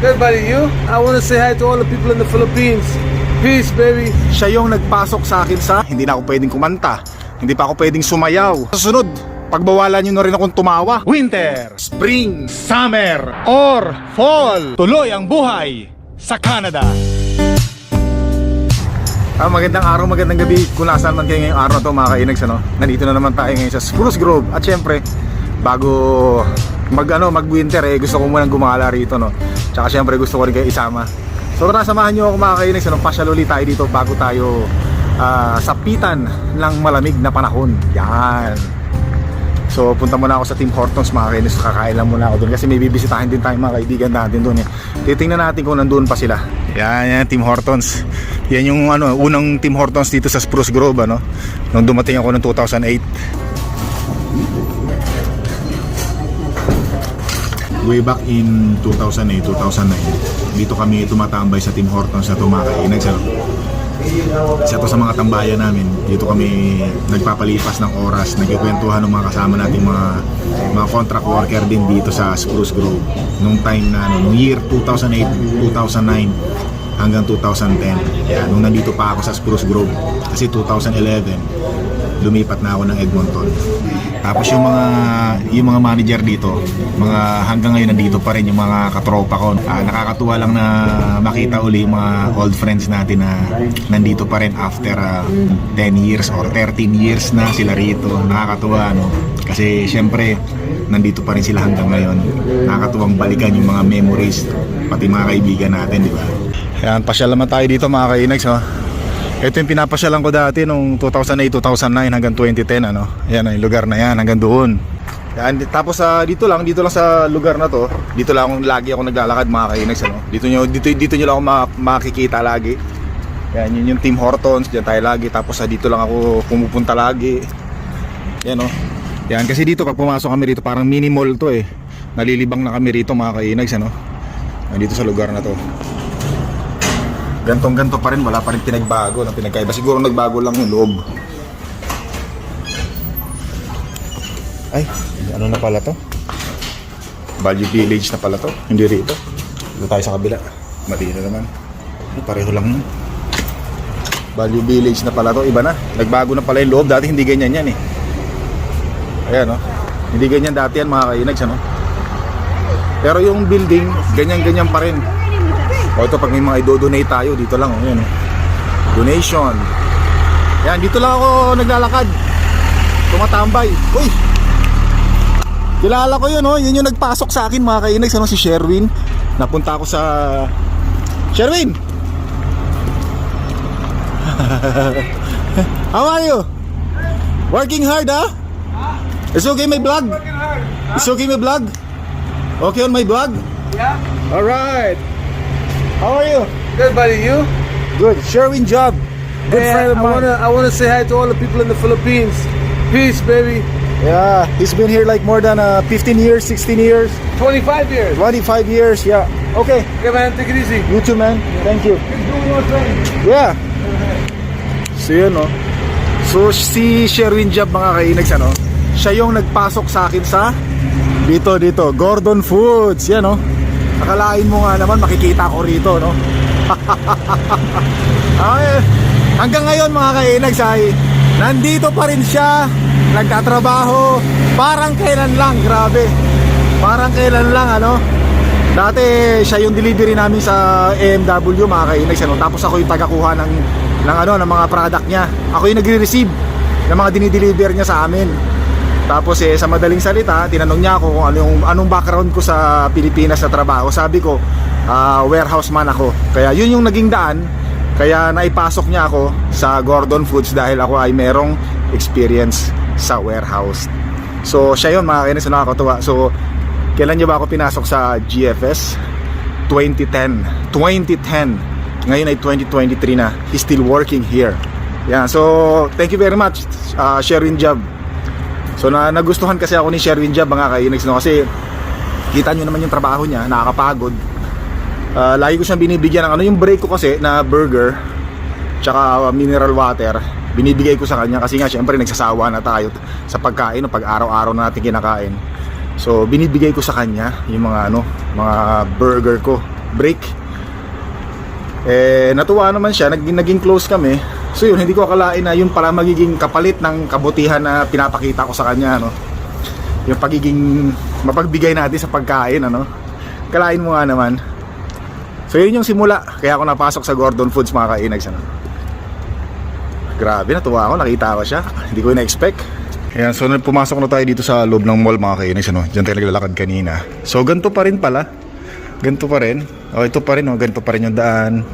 Good buddy, you? I want to say hi to all the people in the Philippines. Peace, baby. Siya yung nagpasok sa akin sa hindi na ako pwedeng kumanta. Hindi pa ako pwedeng sumayaw. Sa sunod, pagbawalan nyo na rin akong tumawa. Winter, spring, summer, or fall. Tuloy ang buhay sa Canada. Ah, magandang araw, magandang gabi kung nasaan man kayo ngayong araw na to mga kainags ano. Nandito na naman tayo ngayon sa Spruce Grove at syempre bago mag ano, mag winter eh gusto ko munang gumala rito no. Tsaka syempre gusto ko rin kayo isama. So tara samahan niyo ako mga kainags ano, pasyal ulit tayo dito bago tayo ah, sapitan ng malamig na panahon. Yan. So punta muna ako sa Tim Hortons mga kainis, kakain lang muna ako doon kasi may bibisitahin din tayo mga kaibigan natin doon eh. Titingnan natin kung nandoon pa sila. Yan, yan Tim Hortons. Yan yung ano, unang Tim Hortons dito sa Spruce Grove ano. Nung dumating ako noong 2008. Way back in 2008, 2009, dito kami tumatambay sa Tim Hortons na tumakainan sa isa to sa mga tambayan namin. Dito kami nagpapalipas ng oras, nagkikwentuhan ng mga kasama nating mga mga contract worker din dito sa Spruce Grove. Nung time na ano, nung year 2008, 2009 hanggang 2010. Yan, nung nandito pa ako sa Spruce Grove. Kasi 2011 lumipat na ako ng Edmonton. Tapos yung mga yung mga manager dito, mga hanggang ngayon nandito pa rin yung mga katropa ko. Ah, nakakatuwa lang na makita uli yung mga old friends natin na nandito pa rin after ah, 10 years or 13 years na sila rito. Nakakatuwa no. Kasi syempre nandito pa rin sila hanggang ngayon. Nakakatuwang balikan yung mga memories pati mga kaibigan natin, di ba? Yan, pasyal naman tayo dito mga kainags, ha? Ito yung pinapasyalan ko dati nung 2008-2009 hanggang 2010 ano. Ayan yung lugar na yan hanggang doon. Yan, tapos sa dito lang, dito lang sa lugar na to, dito lang ako lagi ako naglalakad mga kainags ano. Dito nyo dito dito nyo lang ako ma- makikita lagi. Yan, yun yung Team Hortons, diyan tayo lagi. Tapos sa dito lang ako pumupunta lagi. Yan oh. Yan kasi dito pag pumasok kami rito parang mini mall to eh. Nalilibang na kami rito mga kainags ano. Nandito sa lugar na to gantong ganto pa rin wala pa rin pinagbago na pinagkaiba. Siguro nagbago lang yung loob. Ay ano na pala to? Value Village na pala to. Hindi rito. Dito tayo sa kabila. Mali na naman. Ay, pareho lang yun. Value Village na pala to. Iba na. Nagbago na pala yung loob. Dati hindi ganyan yan eh. Ayan no hindi ganyan dati yan mga kainags ano? Pero yung building ganyan ganyan pa rin o ito pag may mga i-donate tayo dito lang oh, yan, oh. Donation. Yan dito lang ako naglalakad. Tumatambay. Uy. Kilala ko 'yun oh, yun yung nagpasok sa akin mga kainags ano si Sherwin. Napunta ako sa Sherwin. How are you? Working hard, ah? It's okay my vlog? It's okay my vlog? Okay on my vlog? Yeah? All right. How are you? Good buddy, you? Good. Sherwin Job. Good Hey, friend of I mine. want to I want to say hi to all the people in the Philippines. Peace, baby. Yeah, he's been here like more than uh, 15 years, 16 years, 25 years. 25 years. Yeah. Okay. Okay, man, take it easy. You too, man. Thank you. Yeah. So yun, no? So si Sherwin Job mga kainags, ano? Siya yung nagpasok sa akin sa dito, dito. Gordon Foods. Yan, no? Akalain mo nga naman, makikita ko rito, no? Ay, hanggang ngayon mga kainags ay nandito pa rin siya nagtatrabaho parang kailan lang grabe parang kailan lang ano dati siya yung delivery namin sa AMW mga kainags ano? tapos ako yung tagakuha ng, ng, ano, ng mga product niya ako yung nagre-receive ng mga dinideliver niya sa amin tapos eh sa madaling salita, tinanong niya ako kung ano yung anong background ko sa Pilipinas sa trabaho. Sabi ko, ah, warehouse man ako. Kaya yun yung naging daan. Kaya naipasok niya ako sa Gordon Foods dahil ako ay merong experience sa warehouse. So siya yun mga kainis na nakakatuwa. So kailan niya ba ako pinasok sa GFS? 2010. 2010. Ngayon ay 2023 na. He's still working here. Yeah, so thank you very much, uh, Sherwin Job. So na nagustuhan kasi ako ni Sherwin Job mga kainags no kasi kita nyo naman yung trabaho niya, nakakapagod. Ah, lagi ko siyang binibigyan ng ano yung break ko kasi na burger tsaka uh, mineral water binibigay ko sa kanya kasi nga syempre nagsasawa na tayo sa pagkain no, pag araw-araw na natin kinakain. So binibigay ko sa kanya yung mga ano, mga burger ko. break. Eh, natuwa naman siya, naging, naging close kami. So yun, hindi ko akalain na yun pala magiging kapalit ng kabutihan na pinapakita ko sa kanya, ano. Yung pagiging mapagbigay natin sa pagkain, ano. Kalain mo nga naman. So yun yung simula, kaya ako napasok sa Gordon Foods mga kainags, ano. Grabe, natuwa ako, nakita ko siya. Hindi ko na-expect. Ayan, so pumasok na tayo dito sa loob ng mall mga kainags, ano. Diyan tayo naglalakad kanina. So ganito pa rin pala. Ganito pa rin. Oh, ito pa rin, oh. Ganito pa rin yung daan.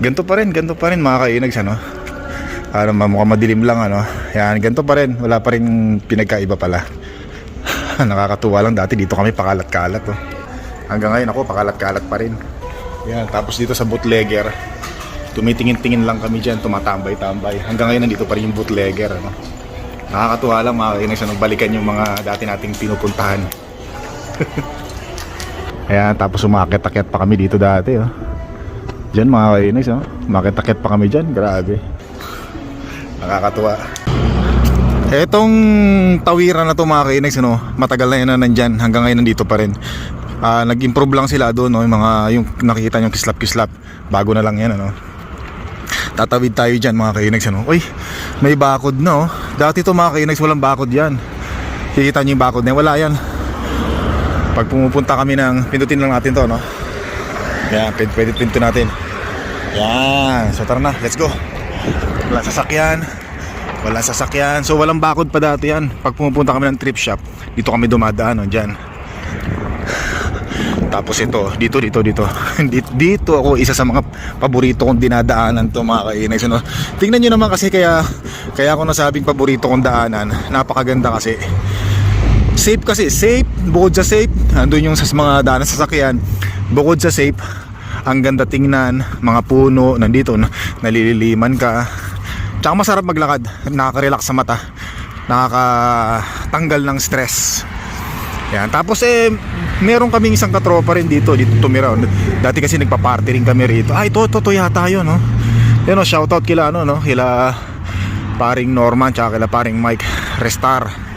Ganito pa rin, ganito pa rin mga kainags, ano. Ano, mukhang madilim lang, ano. Yan, ganito pa rin. Wala pa rin pinagkaiba pala. Nakakatuwa lang dati dito kami pakalat-kalat, oh. Hanggang ngayon ako pakalat-kalat pa rin. Yan, tapos dito sa bootlegger, tumitingin-tingin lang kami dyan, tumatambay-tambay. Hanggang ngayon nandito pa rin yung bootlegger, ano. Nakakatuwa lang mga kainags, ano, balikan yung mga dati nating pinupuntahan. Ayan, tapos umakit-akit pa kami dito dati, oh. Diyan mga kainis, oh. Umakit-akit pa kami dyan, grabe. Nakakatuwa. Etong tawiran na to mga kainis, ano, matagal na yun na nandyan, hanggang ngayon nandito pa rin. Ah, nag-improve lang sila doon, no, yung mga, yung nakikita nyo kislap-kislap, bago na lang yan, ano. Tatawid tayo dyan mga kainags, ano. Uy, may bakod na, oh. Dati to mga kainags, walang bakod yan. Kikita nyo yung bakod na wala yan pag pumupunta kami ng pindutin lang natin to no yan pwede, pwede pinto natin. Yan so tara na let's go. Wala sasakyan. Wala sasakyan. So walang bakod pa dati yan. Pag pumupunta kami ng trip shop dito kami dumadaan no, dyan. Tapos ito dito dito dito. Dito, ako isa sa mga paborito kong dinadaanan to mga kainay. So, no, tingnan nyo naman kasi kaya kaya ako nasabing paborito kong daanan. Napakaganda kasi. Safe kasi safe. Bukod sa safe andun yung sa mga daanan sa sasakyan. Bukod sa safe ang ganda tingnan mga puno nandito na- nalililiman ka. Tsaka masarap maglakad nakaka-relax sa mata. Nakakatanggal ng stress. Yan tapos eh meron kaming isang katropa rin dito dito tumira. Dati kasi nagpa-party rin kami rito. Ay to to, yata yun no? Yun no shoutout kila ano no kila paring Norman tsaka kila paring Mike Restar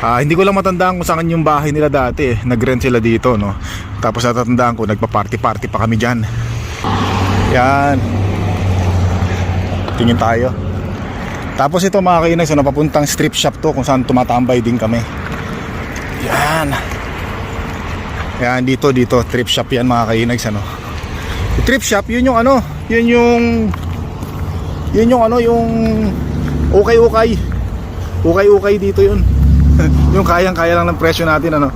Ah, hindi ko lang matandaan kung saan yung bahay nila dati. eh. Nag-rent sila dito, no. Tapos natatandaan ko, nagpa-party-party pa kami diyan. Yan. Tingin tayo. Tapos ito mga kainay, so napapuntang strip shop to kung saan tumatambay din kami. Yan. Yan dito dito, trip shop yan mga kainay, ano. Yung trip shop, yun yung ano, yun yung yun yung ano, yung ukay-ukay. Ukay-ukay dito yun. yung kayang-kaya lang ng presyo natin ano.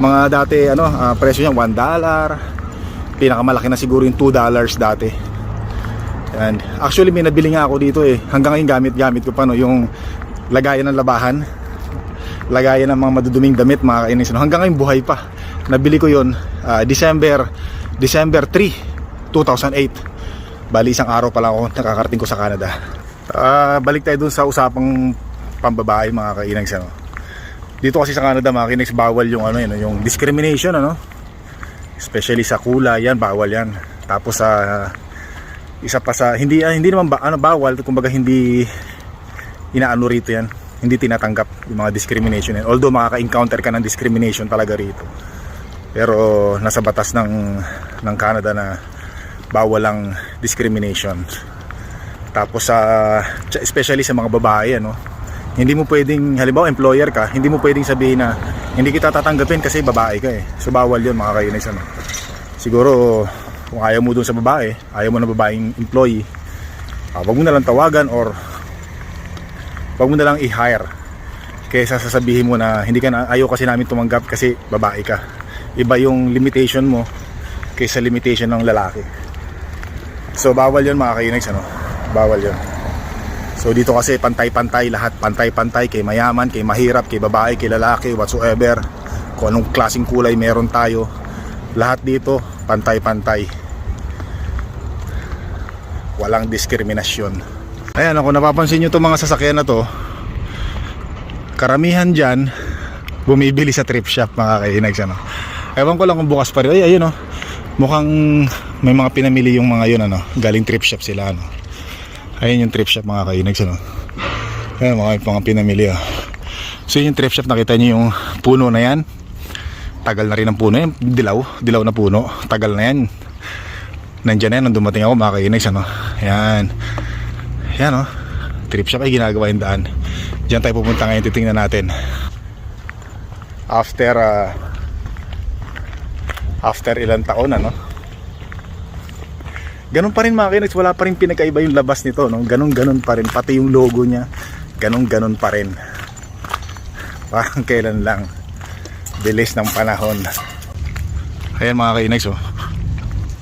Mga dati ano, ah, presyo niya 1 dollar. Pinakamalaki na siguro yung 2 dollars dati. And actually may nabili nga ako dito eh. Hanggang ngayon gamit-gamit ko pa no yung lagayan ng labahan. Lagayan ng mga maduduming damit mga kainis. No? Hanggang ngayon buhay pa. Nabili ko yon ah, December December 3, 2008. Bali isang araw pa lang ako nakakarating ko sa Canada. Ah, balik tayo dun sa usapang pambabae mga kainags ano. Dito kasi sa Canada mga bawal yung ano yun, yung discrimination ano. Especially sa kulay yan, bawal yan. Tapos sa isa pa sa hindi ah, hindi naman ba, ano bawal kumbaga hindi inaano rito yan. Hindi tinatanggap yung mga discrimination yan. Although makaka-encounter ka ng discrimination talaga rito. Pero nasa batas ng ng Canada na bawal ang discrimination. Tapos sa especially sa mga babae ano hindi mo pwedeng halimbawa employer ka hindi mo pwedeng sabihin na hindi kita tatanggapin kasi babae ka eh. So bawal yun mga kainis ano. Siguro kung ayaw mo dun sa babae ayaw mo na babaeng employee uh, wag mo na lang tawagan or wag mo na lang i-hire kaysa sasabihin mo na hindi ka na ayaw kasi namin tumanggap kasi babae ka. Iba yung limitation mo kaysa limitation ng lalaki. So bawal yun mga kainags ano. Bawal yun so dito kasi pantay-pantay lahat. Pantay-pantay kay mayaman, kay mahirap, kay babae, kay lalaki whatsoever. Kung anong klaseng kulay meron tayo. Lahat dito pantay-pantay. Walang diskriminasyon. Ayan ako napapansin nyo itong mga sasakyan na to. Karamihan dyan bumibili sa trip shop mga kainags ano. Ewan ko lang kung bukas pa rin. Ay ayun oh. Mukhang may mga pinamili yung mga yun ano. Galing trip shop sila ano ayun yung trip shop mga kainags ano ayun mga, mga pinamili oh so yun yung trip shop nakita nyo yung puno na yan Tagal na rin ang puno yan. Dilaw. Dilaw na puno. Tagal na yan. Nandyan na yan nung dumating ako mga kainags ano. Yan. Yan oh. Trip shop ay ginagawa yung daan. Diyan tayo pupunta ngayon. Titingnan natin. After uh, after ilang taon ano. Ganun pa rin mga kainags. Wala pa rin pinagkaiba yung labas nito. No? Ganun ganun pa rin. Pati yung logo niya. Ganun ganun pa rin. Parang kailan lang. Bilis ng panahon. Ayan mga kainags oh.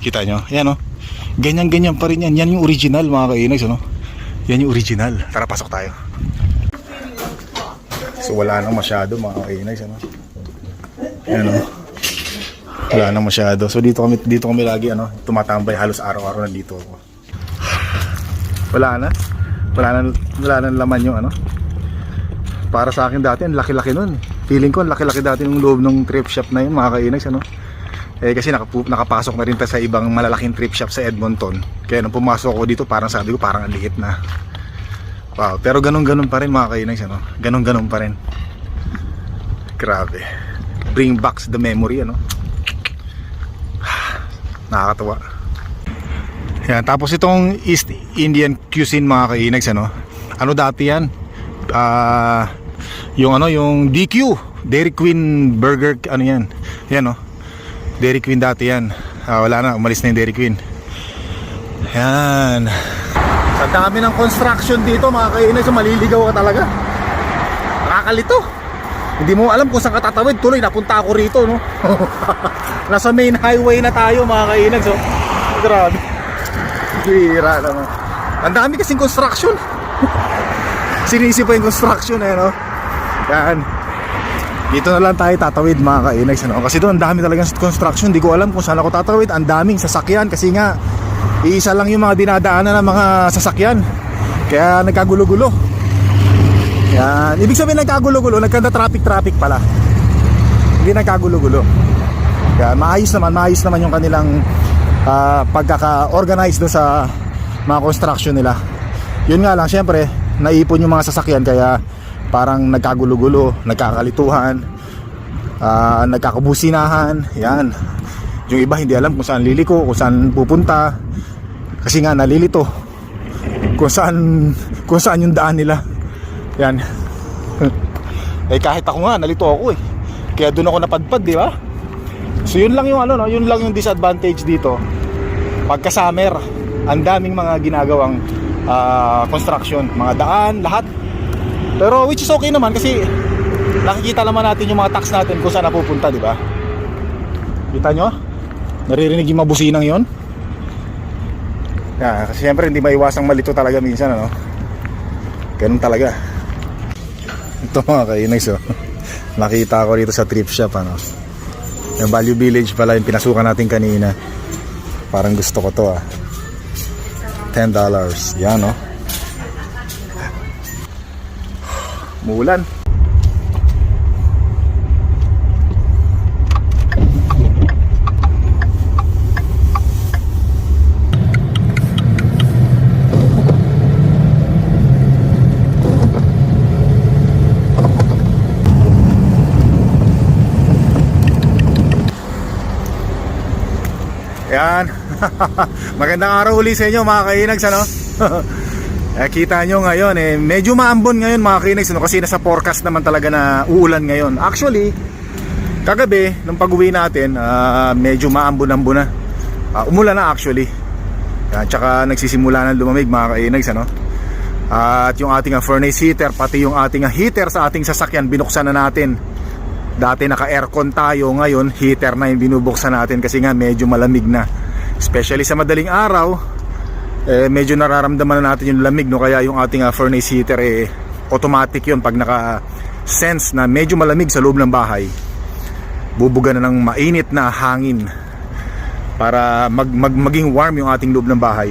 Kita nyo? Ayan oh. Ganyan-ganyan pa rin yan. Yan yung original mga kainags ano. Yan yung original. Tara pasok tayo. So wala nang masyado mga kainags ano. Ayan oh. Wala nang masyado. So dito kami dito kami lagi ano, tumatambay halos araw-araw nandito ako. Wala na. Wala na wala na laman yung ano. Para sa akin dati, ang laki-laki nun. Feeling ko, ang laki-laki dati ng loob ng trip shop na yun, mga kainags, ano? Eh, kasi nakapu- nakapasok na rin tayo sa ibang malalaking trip shop sa Edmonton. Kaya nung pumasok ako dito, parang sabi ko, parang ang liit na. Wow, pero ganun-ganun pa rin, mga kainags, ano? Ganun-ganun pa rin. Grabe. Bring back the memory, ano? Nakakatawa. Yan, tapos itong East Indian cuisine mga kainags ano. Ano dati yan? Ah, yung ano, yung DQ, Dairy Queen Burger ano yan? Yan oh. Dairy Queen dati yan. Ah, wala na, umalis na yung Dairy Queen. Yan. Sa dami ng construction dito mga kainags, maliligaw ka talaga. Nakakalito. Hindi mo alam kung saan ka tatawid. Tuloy, napunta ako rito, no? Nasa main highway na tayo, mga kainags, oh. Grabe. Bira naman. Ang dami kasing construction. Sinisi pa yung construction, eh, no? Yan. Dito na lang tayo tatawid, mga kainags, ano? Kasi doon, ang dami talagang construction. Hindi ko alam kung saan ako tatawid. Ang daming sasakyan kasi nga, iisa lang yung mga dinadaanan ng mga sasakyan. Kaya nagkagulo-gulo. Yan. Ibig sabihin nagkagulo-gulo, nagkanda traffic-traffic pala. Hindi nagkagulo-gulo. Yan, maayos naman, maayos naman yung kanilang ah, pagkaka-organize doon sa mga construction nila. Yun nga lang, syempre, naipon yung mga sasakyan kaya parang nagkagulo-gulo, nagkakalituhan, ah, nagkakabusinahan, yan. Yung iba hindi alam kung saan liliko, kung saan pupunta. Kasi nga nalilito. Kung saan kung saan yung daan nila. Yan. eh kahit ako nga, nalito ako eh. Kaya doon ako napadpad, di ba? So yun lang yung ano, no? yun lang yung disadvantage dito. Pagka summer, ang daming mga ginagawang ah, construction, mga daan, lahat. Pero which is okay naman kasi nakikita naman natin yung mga tax natin kung saan napupunta, di ba? Kita nyo? Naririnig yung mabusinang yon? Yeah, kasi syempre hindi maiwasang malito talaga minsan, ano? Ganun talaga. Ito mga kainags oh. Nakita ko dito sa trip shop ano. Yung Value Village pala yung pinasukan natin kanina. Parang gusto ko to ah. $10. Yan oh. Mulan. Yan. Magandang araw uli sa inyo mga kainags ano. eh, kita nyo ngayon eh medyo maambon ngayon mga kainags ano, kasi nasa forecast naman talaga na uulan ngayon. Actually, kagabi nung pag-uwi natin, ah, medyo maambon-ambon na. Ah, umulan na actually. Yan, tsaka nagsisimula na lumamig mga kainags ano. at yung ating ah, furnace heater, pati yung ating ah, heater sa ating sasakyan, binuksan na natin. Dati naka-aircon tayo, ngayon heater na yung binubuksan natin kasi nga medyo malamig na. Especially sa madaling araw, eh, medyo nararamdaman na natin yung lamig no kaya yung ating ah, furnace heater eh automatic yun pag naka sense na medyo malamig sa loob ng bahay bubuga na ng mainit na hangin para mag, mag, maging warm yung ating loob ng bahay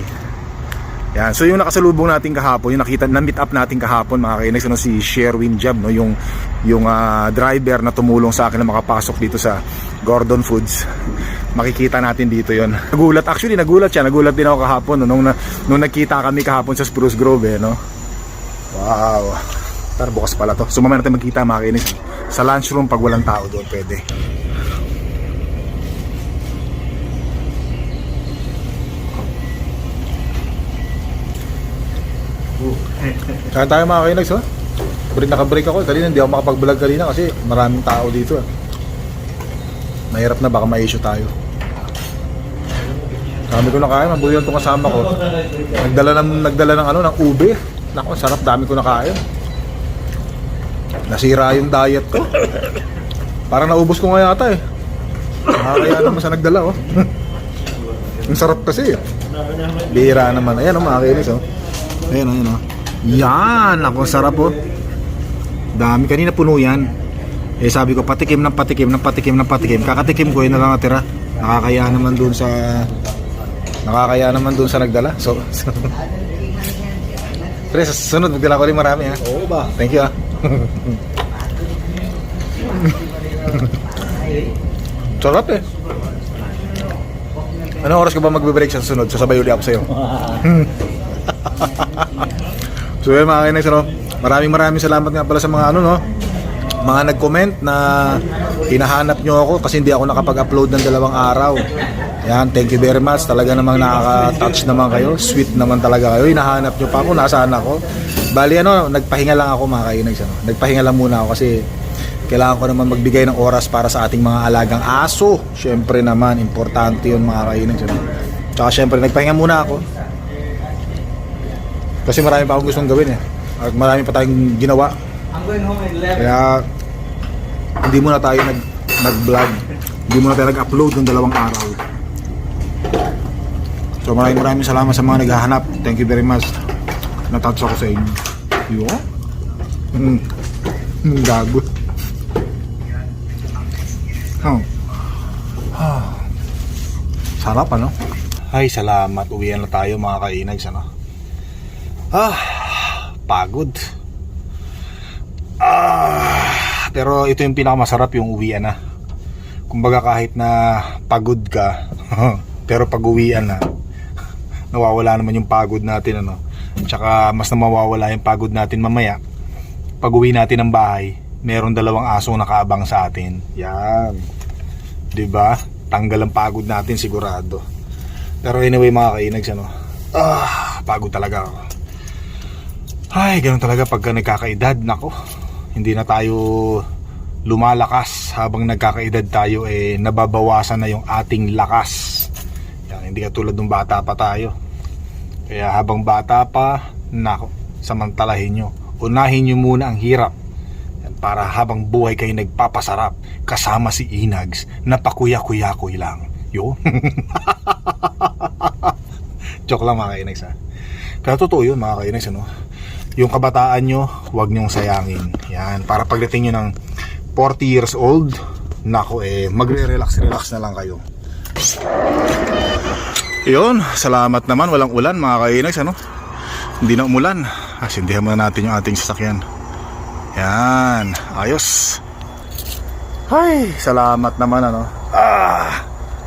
yan. So yung nakasalubong natin kahapon, yung nakita na meet up natin kahapon mga kainex, ano, si Sherwin Jab, no, yung yung ah, driver na tumulong sa akin na makapasok dito sa Gordon Foods makikita natin dito yon nagulat actually nagulat siya. Nagulat din ako kahapon nung, nung nagkita kami kahapon sa Spruce Grove eh, no? Wow. Tara bukas pala to. Sumama natin magkita makinis sa lunchroom pag walang tao doon pwede. Kaya tayo mga kainags ha oh. Break naka-break ako. Kanina hindi ako makapag-vlog kanina kasi maraming tao dito eh. Mahirap na baka ma-issue tayo. Dami ko nakain, mabuti lang itong kasama ko. Nagdala ng, nagdala ng ano, ng ube. Nako, sarap, dami ko nakain. Nasira yung diet ko. Parang naubos ko nga yata eh. Nakakaya naman sa nagdala, oh. Ang sarap kasi eh. Bira naman. Ayan, oh, mga kainis, oh. Ayan, ayan, oh. Yan! Ako, sarap, oh. Dami. Kanina puno yan. Eh, sabi ko, patikim ng patikim ng patikim ng patikim. Kakatikim ko, yun na lang natira. Nakakaya naman dun sa... Nakakaya naman dun sa nagdala. So, so Pre, sa susunod, magdala ko rin marami, ha? Oo ba? Thank you, ha? Sarap, eh. Anong oras ka ba magbe-break sa susunod? Sasabay uli ako sa'yo. so yun mga kainex, ano? Maraming maraming salamat nga pala sa mga ano, no? Mga nag-comment na hinahanap nyo ako kasi hindi ako nakapag-upload ng dalawang araw. Yan, thank you very much. Talaga namang nakaka-touch naman kayo. Sweet naman talaga kayo. Hinahanap nyo pa ako. Nasaan ako? Bali ano, nagpahinga lang ako mga kainags. Ano? Nagpahinga lang muna ako kasi kailangan ko naman magbigay ng oras para sa ating mga alagang aso. Siyempre naman, importante yun mga kainags. Ano? Tsaka siyempre, nagpahinga muna ako. Kasi marami pa akong gustong gawin eh. At marami pa tayong ginawa. Kaya hindi muna tayo nag nag-vlog. Hindi muna tayo nag-upload ng dalawang araw. So maraming maraming salamat sa mga naghahanap. Thank you very much. Natouch ako sa inyo. Yo. Hmm. Hmm, Gago. Oh. Ah. Sarap ano? Ay, salamat. Uwian na tayo mga kainags ano. Ah, pagod. Ah, pero ito yung pinakamasarap yung uwian na. Kumbaga kahit na pagod ka, pero pag uwian na, nawawala naman yung pagod natin ano. Tsaka mas na mawawala yung pagod natin mamaya. Pag uwi natin ng bahay, meron dalawang asong nakaabang sa atin. Yan. 'Di ba? Tanggal ang pagod natin sigurado. Pero anyway mga kainags ano. Ah, pagod talaga ako. Ay, ganun talaga pagka nagkakaedad, nako. Hindi na tayo lumalakas habang nagkakaedad tayo eh nababawasan na yung ating lakas. Hindi katulad ng bata pa tayo. Kaya habang bata pa, nako, samantalahin nyo. Unahin nyo muna ang hirap. Para habang buhay kayo nagpapasarap kasama si Inags na pakuya-kuya-kuy lang. Yo. Joke lang mga kainags ha. Kaya totoo yun mga kainags ano yung kabataan nyo, huwag nyong sayangin. Yan, para pagdating nyo ng 40 years old, nako eh, magre-relax-relax na lang kayo. Yun, salamat naman, walang ulan mga kainags, ano? Hindi na umulan. Asindihan muna natin yung ating sasakyan. Yan, ayos. Ay, salamat naman, ano? Ah,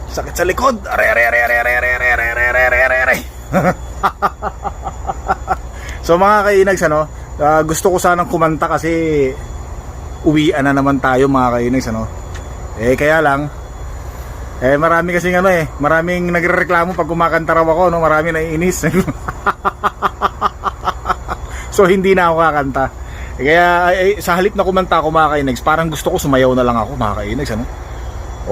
sakit sa likod. Are, are, are, are, are, are, are, are, are, are, are. So mga kainags ano, ah, gusto ko sanang kumanta kasi uwian na naman tayo mga kainags ano. Eh kaya lang eh marami kasi ano eh, maraming nagrereklamo pag kumakanta raw ako no, marami naiinis. so hindi na ako kakanta. Eh, kaya eh, sa halip na kumanta ako mga kainags, parang gusto ko sumayaw na lang ako mga kainags ano.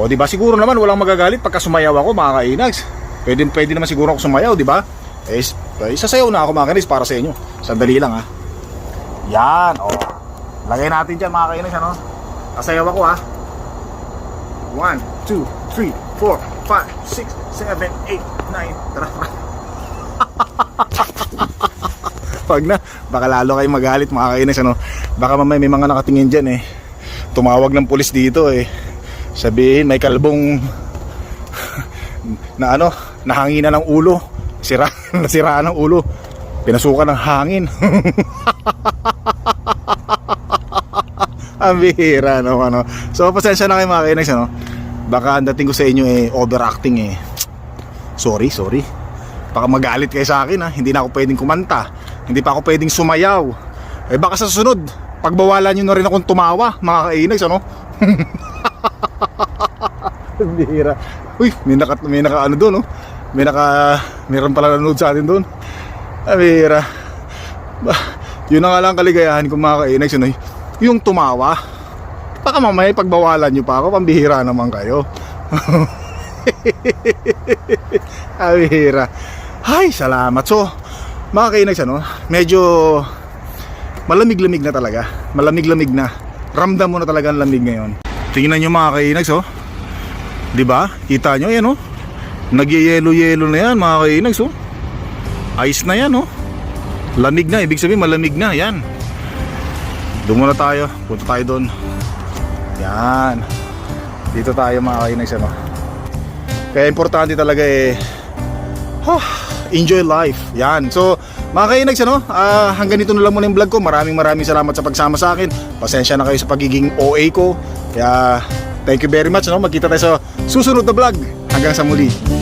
O di ba siguro naman walang magagalit pagka sumayaw ako mga kainags. Pwede pwede naman siguro ako sumayaw, di ba? Eh, eh, sasayaw na ako mga kainis para sa inyo. Sandali lang ha. Yan, oh. Lagay natin dyan mga kainis, ano? Sasayaw ako ha. 1, 2, 3, 4, 5, 6, 7, 8, 9. Tara. Wag na, baka lalo kayo magalit mga kainis, ano? Baka mamaya may mga nakatingin dyan eh. Tumawag ng pulis dito eh. Sabihin, may kalbong na ano, nahangina ng ulo. Sira, nasiraan ng ulo. Pinasukan ng hangin. Ang bihira no ano. So pasensya na kayo mga kainex ano. Baka ang dating ko sa inyo eh overacting eh. Sorry, sorry. Baka magalit kayo sa akin ha. Hindi na ako pwedeng kumanta. Hindi pa ako pwedeng sumayaw. Eh baka sa susunod, pagbawalan nyo na rin akong tumawa, mga kainex ano. Bihira. Uy, may naka, may naka ano doon, oh. May naka, meron pala nanood sa atin doon. Ang bihira. Yun na nga kaligayahan ko mga kainags, yun yung tumawa. Baka mamaya pagbawalan nyo pa ako, pambihira naman kayo. Pambihira. Ay, salamat. So, mga kainags, ano, medyo malamig-lamig na talaga. Malamig-lamig na. Ramdam mo na talaga ang lamig ngayon. Tingnan nyo mga kainags, oh. 'Di ba? Kita nyo yan, oh. Nagyeyelo-yelo na yan, mga kainags, oh. Ice na yan, oh. Lamig na, ibig sabihin malamig na, yan. Doon muna tayo, punta tayo doon. Yan. Dito tayo mga kainags, ano. Kaya importante talaga eh, huh, enjoy life. Yan. So, mga kainags, ano, ah, hanggang dito na lang muna yung vlog ko. Maraming maraming salamat sa pagsama sa akin. Pasensya na kayo sa pagiging OA ko. Kaya, thank you very much. Ano? Magkita tayo sa susunod na vlog. Hanggang sa muli.